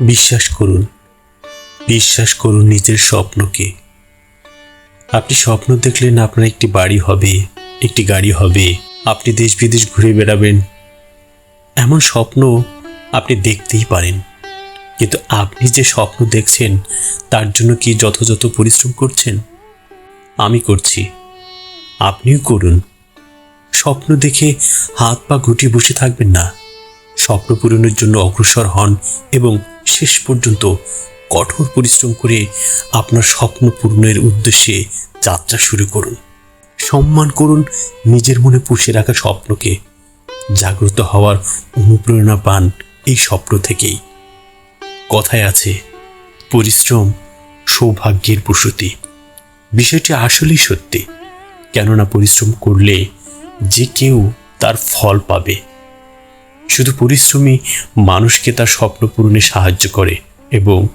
বিশ্বাস করুন। বিশ্বাস করুন নিজের স্বপ্নকে। আপনি স্বপ্ন দেখলেন আপনার একটি বাড়ি হবে, একটি গাড়ি হবে, আপনি দেশ বিদেশ ঘুরে বেড়াবেন। এমন স্বপ্ন আপনি দেখতেই পারেন। কিন্তু আপনি যে স্বপ্ন দেখছেন, তার জন্য কি যথাযথ পরিশ্রম করছেন? আমি করছি। আপনিও করুন। স্বপ্ন দেখে হাত পা গুটিয়ে বসে থাকবেন না। স্বপ্ন পূরণের জন্য অগ্রসর হন এবং শেষ পর্যন্ত কঠোর পরিশ্রম করে আপনার স্বপ্ন পূরণের উদ্দেশ্যে যাত্রা শুরু করুন। সম্মান করুন নিজের মনে পুষে রাখা স্বপ্নকে। জাগ্রত হওয়ার অনুপ্রেরণা পান এই স্বপ্ন থেকেই। কথায় আছে, পরিশ্রম সৌভাগ্যের প্রসূতি। বিষয়টি আসলেই সত্যি। কেননা পরিশ্রম করলে যে কেউ তার ফল পাবে। শুধু পরিশ্রমী মানুষকে তার স্বপ্ন পূরণে সাহায্য করে এবং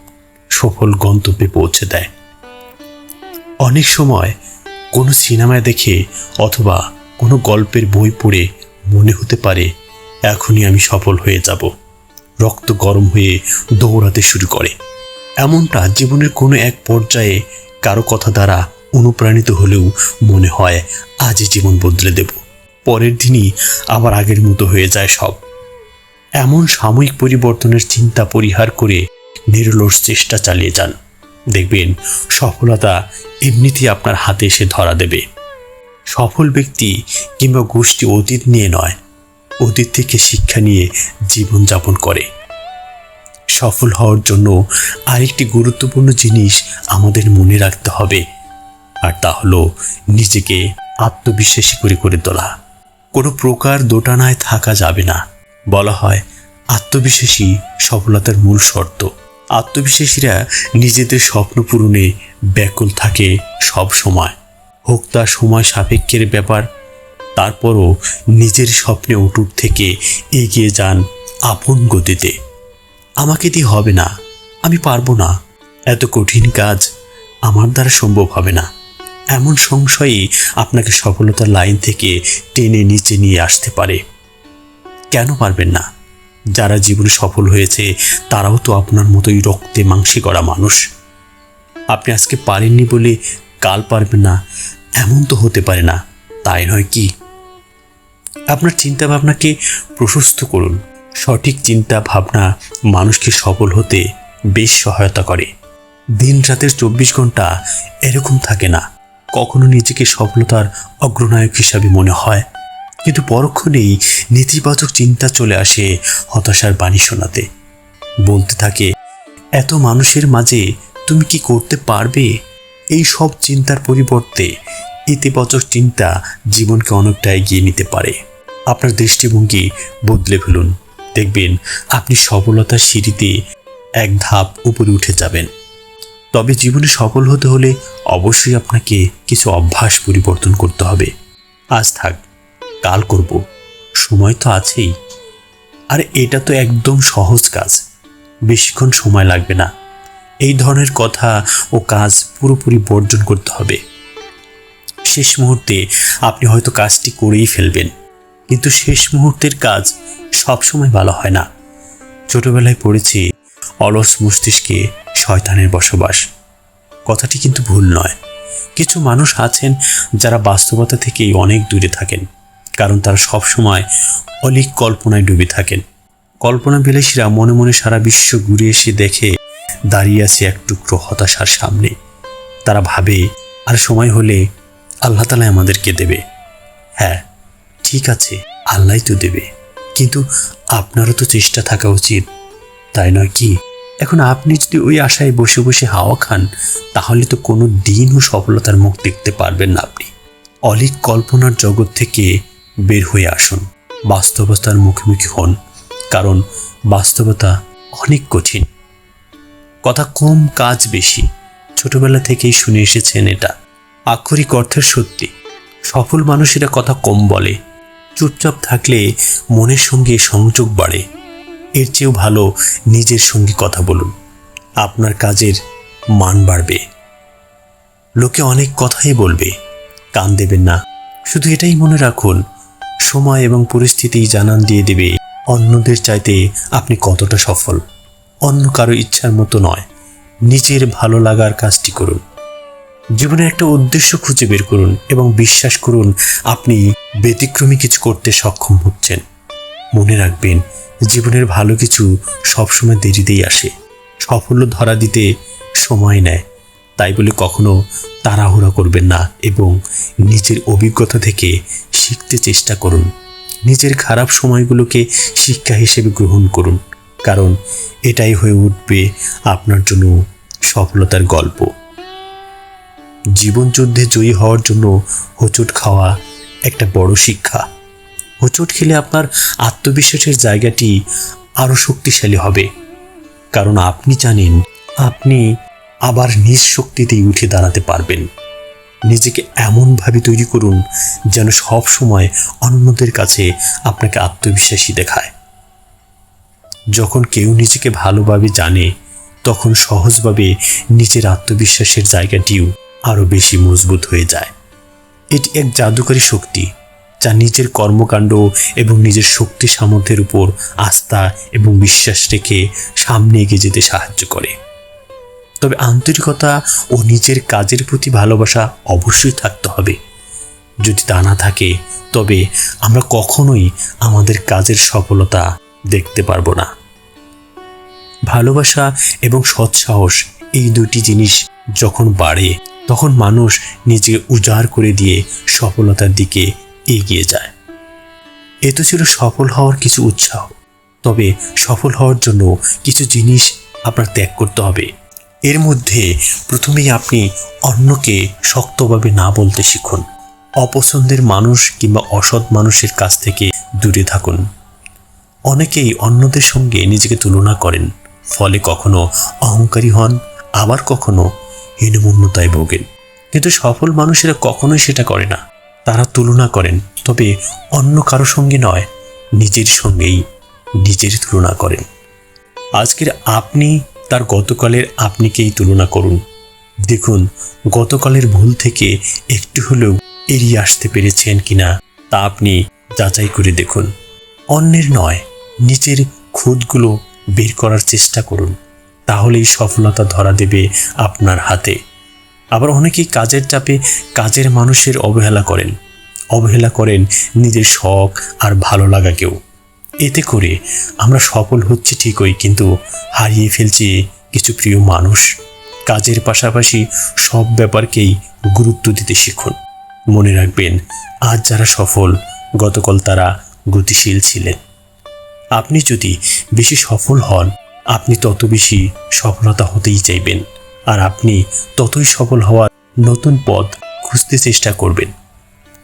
সফল গন্তব্যে পৌঁছে দেয়। অনেক সময় কোনো সিনেমায় দেখে অথবা কোনো গল্পের বই পড়ে মনে হতে পারে, এখনই আমি সফল হয়ে যাব। রক্ত গরম হয়ে দৌড়াতে শুরু করে। এমনটা জীবনের কোনো এক পর্যায়ে কারও কথা দ্বারা অনুপ্রাণিত হলেও মনে হয়, আজই জীবন বদলে দেব। পরের দিনই আবার আগের মতো হয়ে যায় সব। এমন সাময়িক পরিবর্তনের চিন্তা পরিহার করে নিরলস চেষ্টা চালিয়ে যান। দেখবেন, সফলতা এমনিতেই আপনার হাতে এসে ধরা দেবে। সফল ব্যক্তি কিংবা গোষ্ঠী অতীত নিয়ে নয়, অতীত থেকে শিক্ষা নিয়ে জীবনযাপন করে। সফল হওয়ার জন্য আরেকটি গুরুত্বপূর্ণ জিনিস আমাদের মনে রাখতে হবে, আর তা হলো নিজেকে আত্মবিশ্বাসী করে করে তোলা। কোনো প্রকার দোটানায় থাকা যাবে না। বলা হয় আত্মবিশ্বাসী সফলতার মূল শর্ত। আত্মবিশ্বাসীরা নিজেদের স্বপ্ন পূরণে ব্যাকুল থাকে সব সময়। হোক তা সময় সাপেক্ষের ব্যাপার, তারপরও নিজের স্বপ্নে অটুট থেকে এগিয়ে যান আপন গতিতে। আমাকে দিয়ে হবে না, আমি পারব না, এত কঠিন কাজ আমার দ্বারা সম্ভব হবে না। এমন সংশয়ই আপনাকে সফলতার লাইন থেকে টেনে নিচে নিয়ে আসতে পারে। কেন পারবেন না? যারা জীবনে সফল হয়েছে, তারাও তো আপনার মতোই রক্তে মাংসে করা মানুষ। আপনি আজকে পারেননি বলে কাল পারবেন না, এমন তো হতে পারে না, তাই নয় কি? আপনার চিন্তা ভাবনাকে প্রশস্ত করুন। সঠিক চিন্তা ভাবনা মানুষকে সফল হতে বেশ সহায়তা করে। দিন রাতের চব্বিশ ঘণ্টা এরকম থাকে না। কখনো নিজেকে সফলতার অগ্রনায়ক হিসাবে মনে হয়। কিন্তু পরক্ষণেই নেতিবাচক চিন্তা চলে আসে হতাশার বাণী শোনাতে। বলতে থাকে, এত মানুষের মাঝে তুমি কি করতে পারবে? এই সব চিন্তার পরিবর্তে ইতিবাচক চিন্তা জীবনকে অনেকটা এগিয়ে নিতে পারে। আপনার দৃষ্টিভঙ্গি বদলে ফেলুন। দেখবেন, আপনি সফলতার সিঁড়িতে এক ধাপ উপরে উঠে যাবেন। তবে জীবনে সফল হতে হলে অবশ্যই আপনাকে কিছু অভ্যাস পরিবর্তন করতে হবে। আজ থাক। কাল করব। সময় তো আছেই। আর এটা তো একদম সহজ কাজ। বেশিক্ষণ সময় লাগবে না। এই ধরনের কথা ও কাজ পুরোপুরি বর্জন করতে হবে। শেষ মুহূর্তে আপনি হয়তো কাজটি করেই ফেলবেন। কিন্তু শেষ মুহূর্তের কাজ সবসময় ভালো হয় না। ছোটবেলায় পড়েছি অলস মস্তিষ্কে শয়তানের বসবাস। কথাটি কিন্তু ভুল নয়। কিছু মানুষ আছেন যারা বাস্তবতা থেকেই অনেক দূরে থাকেন। কারণ তারা সবসময় অলিক কল্পনায় ডুবে থাকেন। কল্পনা বিলাসীরা মনে মনে সারা বিশ্ব ঘুরে এসে দেখে দাঁড়িয়ে আছে এক টুকরো হতাশার সামনে। তারা ভাবে, আর সময় হলে আল্লাহ তালা আমাদেরকে দেবে। হ্যাঁ ঠিক আছে, আল্লাহ তো দেবে। কিন্তু আপনারও তো চেষ্টা থাকা উচিত। তাই নয় কি? এখন আপনি যদি ওই আশায় বসে বসে হাওয়া খান, তাহলে তো কোনো দিনও সফলতার মুখ দেখতে পারবেন না আপনি। অলিক কল্পনার জগৎ থেকে বের হয়ে আসুন। বাস্তবতার মুখোমুখি হন, কারণ বাস্তবতা অনেক কঠিন। কথা কম, কাজ বেশি। ছোটবেলা থেকেই শুনে এসেছেন এটা। আক্ষরিক অর্থের সত্যি। সফল মানুষেরা কথা কম বলে। চুপচাপ থাকলে মনের সঙ্গে সংযোগ বাড়ে। এর চেয়েও ভালো নিজের সঙ্গে কথা বলুন। আপনার কাজের মান বাড়বে। লোকে অনেক কথাই বলবে। কান দেবেন না। শুধু এটাই মনে রাখুন সময় এবং পরিস্থিতি জানান দিয়ে দেবে। অন্যদের চাইতে আপনি কতটা সফল? অন্য কারও ইচ্ছার মতো নয়। নিজের ভালো লাগার কাজটি করুন। জীবনের একটা উদ্দেশ্য খুঁজে বের করুন এবং বিশ্বাস করুন, আপনি ব্যতিক্রমী কিছু করতে সক্ষম হচ্ছেন। মনে রাখবেন, জীবনের ভালো কিছু সবসময় দেরিতেই আসে। সাফল্য ধরা দিতে সময় নেয়। তাই বলে কখনো তাড়াহুড়া করবেন না এবং নিজের অভিজ্ঞতা থেকে শিখতে চেষ্টা করুন। নিজের খারাপ সময়গুলোকে শিক্ষা হিসেবে গ্রহণ করুন, কারণ এটাই হয়ে উঠবে আপনার জন্য সফলতার গল্প। জীবন যুদ্ধে জয়ী হওয়ার জন্য হোঁচট খাওয়া একটা বড় শিক্ষা। হোঁচট খেলে আপনার আত্মবিশ্বাসের জায়গাটি আরও শক্তিশালী হবে। কারণ আপনি জানেন, আপনি আবার নিজ শক্তিতেই উঠে দাঁড়াতে পারবেন। নিজেকে এমনভাবে তৈরি করুন যেন সব সময় অন্যদের কাছে আপনাকে আত্মবিশ্বাসী দেখায়। যখন কেউ নিজেকে ভালোভাবে জানে, তখন সহজভাবে নিজের আত্মবিশ্বাসের জায়গাটিও আরও বেশি মজবুত হয়ে যায়। এটি এক জাদুকরী শক্তি যা নিজের কর্মকাণ্ড এবং নিজের শক্তি সামর্থ্যের উপর আস্থা এবং বিশ্বাস রেখে সামনে এগিয়ে যেতে সাহায্য করে। তবে আন্তরিকতা ও নিজের কাজের প্রতি ভালোবাসা অবশ্যই থাকতে হবে। যদি তা না থাকে, তবে আমরা কখনোই আমাদের কাজের সফলতা দেখতে পারব না। ভালোবাসা এবং সৎসাহস এই দুটি জিনিস যখন বাড়ে, তখন মানুষ নিজে উজাড় করে দিয়ে সফলতার দিকে এগিয়ে যায়। এ তো ছিল সফল হওয়ার কিছু উৎসাহ। তবে সফল হওয়ার জন্য কিছু জিনিস আপনার ত্যাগ করতে হবে। এর মধ্যে প্রথমেই আপনি অন্যকে শক্তভাবে না বলতে শিখুন। অপছন্দের মানুষ কিংবা অসৎ মানুষের কাছ থেকে দূরে থাকুন। অনেকেই অন্যদের সঙ্গে নিজেকে তুলনা করেন, ফলে কখনো অহংকারী হন, আবার কখনো হীনমন্যতায় ভোগেন। কিন্তু সফল মানুষেরা কখনোই সেটা করে না। তারা তুলনা করেন, তবে অন্য কারও সঙ্গে নয়, নিজের সঙ্গেই নিজের তুলনা করেন। আজকের আপনি তার গতকালের আপনিকেই তুলনা করুন। দেখুন, গতকালের ভুল থেকে একটু হলেও এড়িয়ে আসতে পেরেছেন কিনা তা আপনি যাচাই করে দেখুন। অন্যের নয়, নিজের খুদগুলো বের করার চেষ্টা করুন। তাহলেই সফলতা ধরা দেবে আপনার হাতে। আবার অনেকেই কাজের চাপে কাজের মানুষের অবহেলা করেন। অবহেলা করেন নিজের শখ আর ভালো লাগাকেও এতে করে আমরা সফল হচ্ছি ঠিকই, কিন্তু হারিয়ে ফেলছি কিছু প্রিয় মানুষ। কাজের পাশাপাশি সব ব্যাপারকেই গুরুত্ব দিতে শিখুন। মনে রাখবেন, আজ যারা সফল, গতকাল তারা গতিশীল ছিলেন। আপনি যদি বেশি সফল হন, আপনি তত বেশি সফলতা হতেই চাইবেন। আর আপনি ততই সফল হওয়ার নতুন পথ খুঁজতে চেষ্টা করবেন।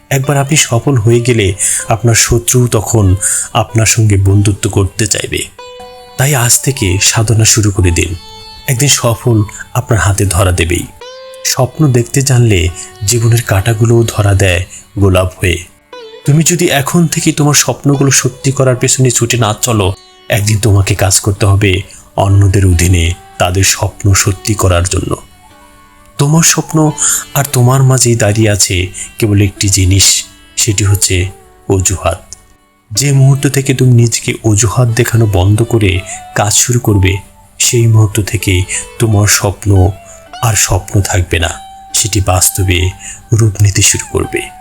একবার আপনি সফল হয়ে গেলে আপনার শত্রু তখন আপনার সঙ্গে বন্ধুত্ব করতে চাইবে। তাই আজ থেকে সাধনা শুরু করে দিন। একদিন সফল আপনার হাতে ধরা দেবেই। স্বপ্ন দেখতে জানলে জীবনের কাঁটাগুলোও ধরা দেয় গোলাপ হয়ে। তুমি যদি এখন থেকে তোমার স্বপ্নগুলো সত্যি করার পেছনে ছুটে না চলো, একদিন তোমাকে কাজ করতে হবে অন্যদের অধীনে তাদের স্বপ্ন সত্যি করার জন্য। তোমার স্বপ্ন আর তোমার মাঝেই দাঁড়িয়ে আছে কেবল একটি জিনিস, সেটি হচ্ছে অজুহাত। যে মুহূর্ত থেকে তুমি নিজেকে অজুহাত দেখানো বন্ধ করে কাজ শুরু করবে, সেই মুহূর্ত থেকে তোমার স্বপ্ন আর স্বপ্ন থাকবে না, সেটি বাস্তবে রূপ নিতে শুরু করবে।